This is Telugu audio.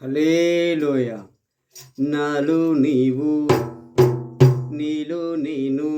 హలేలోయ నాలో నీవు నీలో నేను